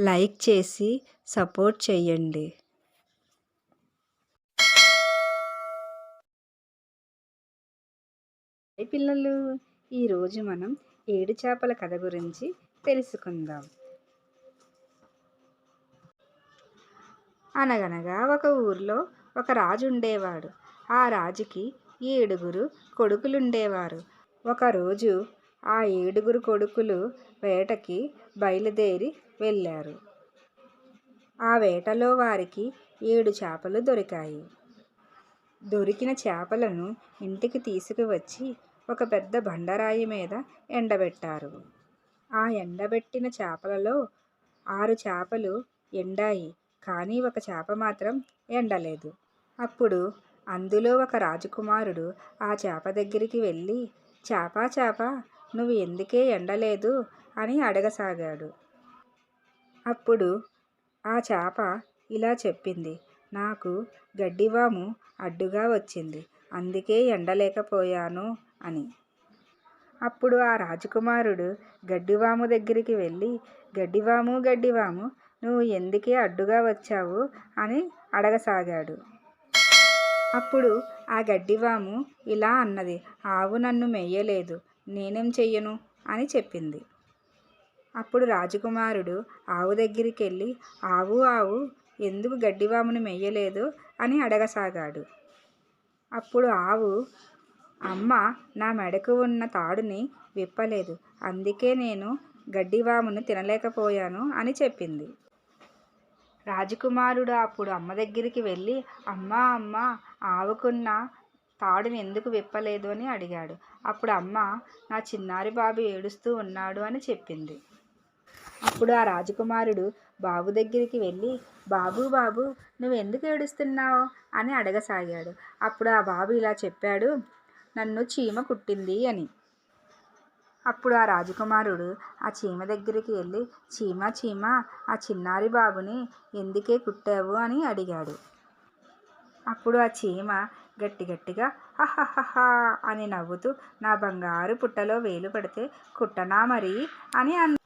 Like చేసి support చేయండి. పిల్లలు ఈరోజు మనం ఏడు చేపల కథ గురించి తెలుసుకుందాం. అనగనగా ఒక ఊర్లో ఒక రాజు ఉండేవాడు. ఆ రాజుకి ఏడుగురు కొడుకులుండేవారు. ఒకరోజు ఆ ఏడుగురు కొడుకులు వేటకి బయలుదేరి వెళ్ళారు. ఆ వేటలో వారికి ఏడు చేపలు దొరికాయి. దొరికిన చేపలను ఇంటికి తీసుకువచ్చి ఒక పెద్ద బండరాయి మీద ఎండబెట్టారు. ఆ ఎండబెట్టిన చేపలలో ఆరు చేపలు ఎండాయి కానీ ఒక చేప మాత్రం ఎండలేదు. అప్పుడు అందులో ఒక రాజకుమారుడు ఆ చేప దగ్గరికి వెళ్ళి చేప చేప నువ్వు ఎందుకే ఎండలేదు? అని అడగసాగాడు. అప్పుడు ఆ చేప ఇలా చెప్పింది. నాకు గడ్డివాము అడ్డుగా వచ్చింది. అందుకే ఎండలేకపోయాను అని. అప్పుడు ఆ రాజకుమారుడు గడ్డివాము దగ్గరికి వెళ్ళి గడ్డివాము గడ్డివాము నువ్వు ఎందుకే అడ్డుగా వచ్చావు? అని అడగసాగాడు. అప్పుడు ఆ గడ్డివాము ఇలా అన్నది. ఆవు నన్ను మెయ్యలేదు నేనేం చెయ్యను? అని చెప్పింది. అప్పుడు రాజకుమారుడు ఆవు దగ్గరికి వెళ్ళి ఆవు ఆవు ఎందుకు గడ్డివామును మెయ్యలేదు అని అడగసాగాడు. అప్పుడు ఆవు అమ్మ నా మెడకు ఉన్న తాడుని విప్పలేదు. అందుకే నేను గడ్డివామును తినలేకపోయాను అని చెప్పింది. రాజకుమారుడు అప్పుడు అమ్మ దగ్గరికి వెళ్ళి అమ్మ అమ్మ ఆవుకున్న తాడును ఎందుకు విప్పలేదు అని అడిగాడు. అప్పుడు అమ్మ నా చిన్నారి బాబు ఏడుస్తూ ఉన్నాడు అని చెప్పింది. అప్పుడు ఆ రాజకుమారుడు బాబు దగ్గరికి వెళ్ళి బాబు బాబు నువ్వు ఎందుకు ఏడుస్తున్నావు? అని అడగసాగాడు. అప్పుడు ఆ బాబు ఇలా చెప్పాడు నన్ను చీమ కుట్టింది అని. అప్పుడు ఆ రాజకుమారుడు ఆ చీమ దగ్గరికి వెళ్ళి చీమ చీమ ఆ చిన్నారి బాబుని ఎందుకే కుట్టావు? అని అడిగాడు. అప్పుడు ఆ చీమ గట్టి గట్టిగా హహహహా అని నవ్వుతూ నా బంగారు పుట్టలో వేలు పెడితే కుట్టనా మరి? అని అన్న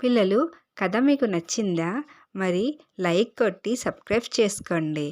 పిల్లలు కథ మీకు నచ్చిందా? మరి లైక్ కొట్టి సబ్స్క్రైబ్ చేసుకోండి.